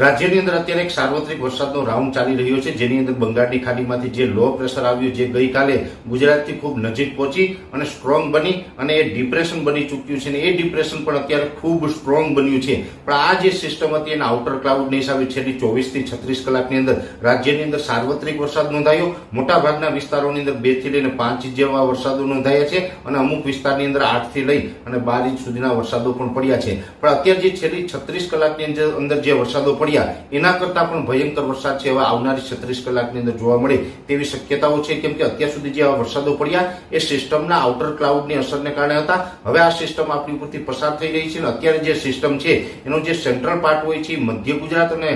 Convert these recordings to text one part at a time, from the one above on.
રાજ્યની અંદર અત્યારે એક સાર્વત્રિક વરસાદનો રાઉન્ડ ચાલી રહ્યો છે. જેની અંદર બંગાળની ખાડીમાંથી જે લો પ્રેશર આવ્યું, જે ગઈકાલે ગુજરાતથી ખૂબ નજીક પહોંચી અને સ્ટ્રોંગ બની અને એ ડિપ્રેશન બની ચૂક્યું છે અને એ ડિપ્રેશન પણ અત્યારે ખૂબ સ્ટ્રોંગ બન્યું છે. પણ આ જે સિસ્ટમ હતી એના આઉટર ક્લાઉડની હિસાબે છેલ્લી ચોવીસથી છત્રીસ કલાકની અંદર રાજ્યની અંદર સાર્વત્રિક વરસાદ નોંધાયો. મોટા ભાગના વિસ્તારોની અંદર બેથી લઈને પાંચ ઇંચ જેવા વરસાદો નોંધાયા છે અને અમુક વિસ્તારની અંદર આઠથી લઈ અને બાર ઇંચ સુધીના વરસાદો પણ પડ્યા છે. પણ અત્યારે જે છેલ્લી છત્રીસ કલાકની અંદર જે વરસાદો પડ્યા. એના કરતા પણ ભયંકર વરસાદ છે એવા આવનારી છત્રીસ કલાકની અંદર જોવા મળે તેવી શક્યતાઓ છે, કેમ કે અત્યાર સુધી જે આવા વરસાદો પડ્યા, એ સિસ્ટમના આઉટર ક્લાઉડની અસરને કારણે હતા. હવે આ સિસ્ટમ આપણી ઉપરથી પસાર થઈ રહી છે અને અત્યારે જે સિસ્ટમ છે, એનો જે સેન્ટ્રલ પાર્ટ હોય છે મધ્ય ગુજરાત અને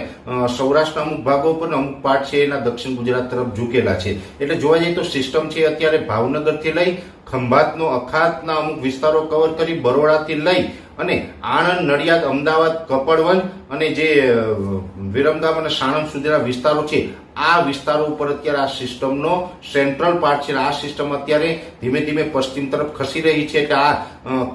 સૌરાષ્ટ્રના અમુક ભાગો પર અમુક પાર્ટ છે એના દક્ષિણ ગુજરાત તરફ ઝૂકેલા છે. એટલે જોવા જઈએ તો સિસ્ટમ છે અત્યારે ભાવનગરથી લઈ ખંભાતનો અખાતના અમુક વિસ્તારો કવર કરી બરોડાથી લઈ અને આણંદ, નડિયાદ, અમદાવાદ, કપડવંજ અને જે વિરમગામ અને સાણંદ સુધીના વિસ્તારો છે, આ વિસ્તારો ઉપર અત્યારે આ સિસ્ટમનો સેન્ટ્રલ પાર્ટ છે. આ સિસ્ટમ અત્યારે ધીમે ધીમે પશ્ચિમ તરફ ખસી રહી છે કે આ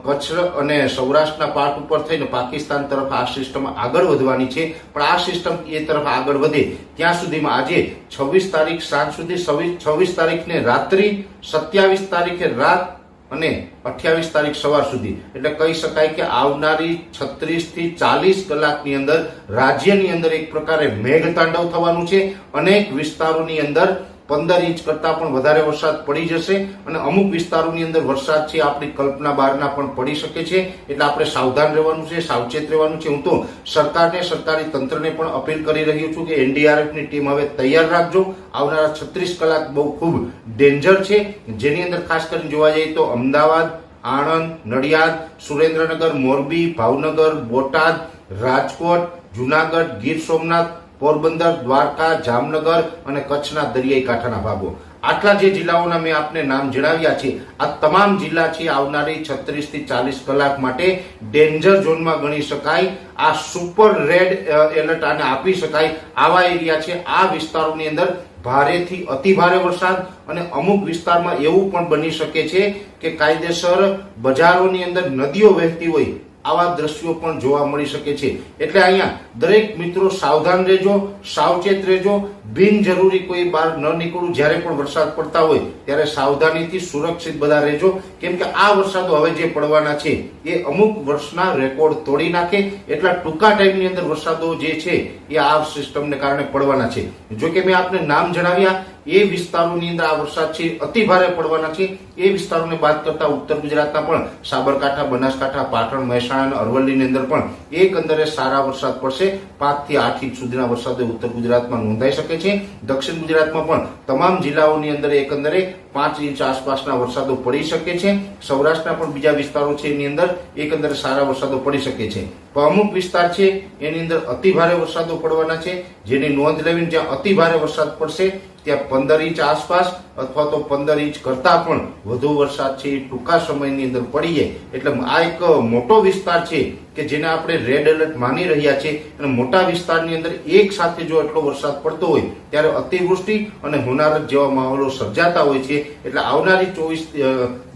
કચ્છ અને સૌરાષ્ટ્રના પાર્ટ ઉપર થઈને પાકિસ્તાન તરફ આ સિસ્ટમ આગળ વધવાની છે. પણ આ સિસ્ટમ એ તરફ આગળ વધે ત્યાં સુધીમાં આજે છવ્વીસ તારીખ સાંજ સુધી છવ્વીસ તારીખને રાત્રિ, સત્યાવીસ તારીખે રાત અને અઠ્યાવીસ તારીખ સવાર સુધી. એટલે કહી શકાય કે આવનારી છત્રીસથી ચાલીસ કલાકની અંદર રાજ્યની અંદર એક પ્રકારે મેઘ તાંડવ થવાનું છે. અનેક વિસ્તારોની અંદર પંદર ઇંચ કરતા પણ વધારે વરસાદ પડી જશે અને અમુક વિસ્તારોની અંદર વરસાદ છે, આપણી કલ્પના બહારના પણ પડી શકે છે. એટલે આપણે સાવધાન રહેવાનું છે, સાવચેત રહેવાનું છે. હું તો સરકારને, સરકારી તંત્રને પણ અપીલ કરી રહ્યો છું કે એનડીઆરએફની ટીમ હવે તૈયાર રાખજો. આવનારા છત્રીસ કલાક બહુ ખૂબ ડેન્જર છે. જેની અંદર ખાસ કરીને જોવા જઈએ તો અમદાવાદ, આણંદ, નડિયાદ, સુરેન્દ્રનગર, મોરબી, ભાવનગર, બોટાદ, રાજકોટ, જુનાગઢ, ગીર સોમનાથ પોરબંદર, દ્વારકા, જામનગર અને કચ્છના દરિયાઈ કાંઠાના ભાગો. આટલા જે જિલ્લાઓના મેં આપને નામ જણાવ્યા છે, આ તમામ જિલ્લા છે આવનારી છત્રીસથી ચાલીસ કલાક માટે ડેન્જર ઝોનમાં ગણી શકાય, આ સુપર રેડ એલર્ટ આને આપી શકાય આવા એરિયા છે. આ વિસ્તારોની અંદર ભારેથી અતિ ભારે વરસાદ અને અમુક વિસ્તારમાં એવું પણ બની શકે છે કે કાયદેસર બજારોની અંદર નદીઓ વહેતી હોય આવા દ્રશ્યો પણ જોવા મળી શકે છે. એટલે અહીંયા દરેક મિત્રો સાવધાન રહેજો, સાવચેત રહેજો. બિનજરૂરી કોઈ બહાર ન નીકળવું. જ્યારે પણ વરસાદ પડતા હોય ત્યારે સાવધાનીથી સુરક્ષિત બધા રહેજો. કેમ કે આ વરસાદો હવે જે પડવાના છે, એ અમુક વર્ષના રેકોર્ડ તોડી નાખે. એટલા ટૂંકા ટાઈમની અંદર વરસાદો જે છે, એ આ સિસ્ટમને કારણે પડવાના છે. જો કે મેં આપને નામ જણાવ્યા એ વિસ્તારોની અંદર આ વરસાદ છે, અતિ ભારે પડવાના છે. એ વિસ્તારોને બાદ કરતા ઉત્તર ગુજરાતના પણ સાબરકાંઠા, બનાસકાંઠા, પાટણ, મહેસાણા અને અરવલ્લીની અંદર પણ એકંદરે સારા વરસાદ પડશે. પાંચથી આઠ ઇંચ સુધીના વરસાદો ઉત્તર ગુજરાતમાં નોંધાઈ શકે છે. દક્ષિણ ગુજરાતમાં પણ તમામ જિલ્લાઓની અંદર એકંદરે પાંચ ઇંચ આસપાસના વરસાદો પડી શકે છે. સૌરાષ્ટ્રના પણ બીજા વિસ્તારો છે એની અંદર એકંદરે સારા વરસાદો પડી શકે છે. પણ અમુક વિસ્તાર છે, એની અંદર અતિ ભારે વરસાદો પડવાના છે. જેની નોંધ લેવી જ્યાં અતિ ભારે વરસાદ પડશે ત્યાં પંદર ઇંચ આસપાસ અથવા તો પંદર ઇંચ કરતા પણ વધુ વરસાદ છે ટૂંકા સમયની અંદર પડી જાય. એટલે આ એક મોટો વિસ્તાર છે કે જેને આપણે રેડ એલર્ટ માની રહ્યા છે. અને મોટા વિસ્તારની અંદર એક સાથે જો એટલો વરસાદ પડતો હોય, ત્યારે અતિવૃષ્ટિ અને હોનારત જેવા માહોલો સર્જાતા હોય છે. એટલે આવનારી ચોવીસ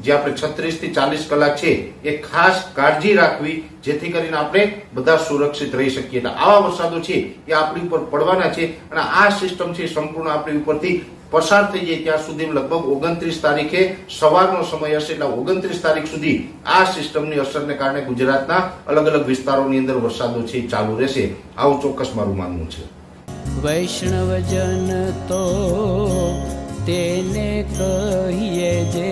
જે આપણે છત્રીસથી ચાલીસ કલાક છે, એ ખાસ કાળજી રાખવી જેથી કરીને આપણે બધા સુરક્ષિત રહી શકીએ. એટલે આવા વરસાદો છે એ આપણી ઉપર પડવાના છે અને આ સિસ્ટમ છે સંપૂર્ણ આપણી ઉપરથી પસાર થઈ જાય ત્યાં સુધી લગભગ ઓગણત્રીસ તારીખે સવારનો સમય હશે. એટલે ઓગણત્રીસ તારીખ સુધી આ સિસ્ટમની અસરને કારણે ગુજરાતના અલગ અલગ વિસ્તારોની અંદર વરસાદો છે ચાલુ રહેશે. આવું ચોક્કસ મારું માનવું છે. વૈષ્ણવજન તો તેને કહીએ જે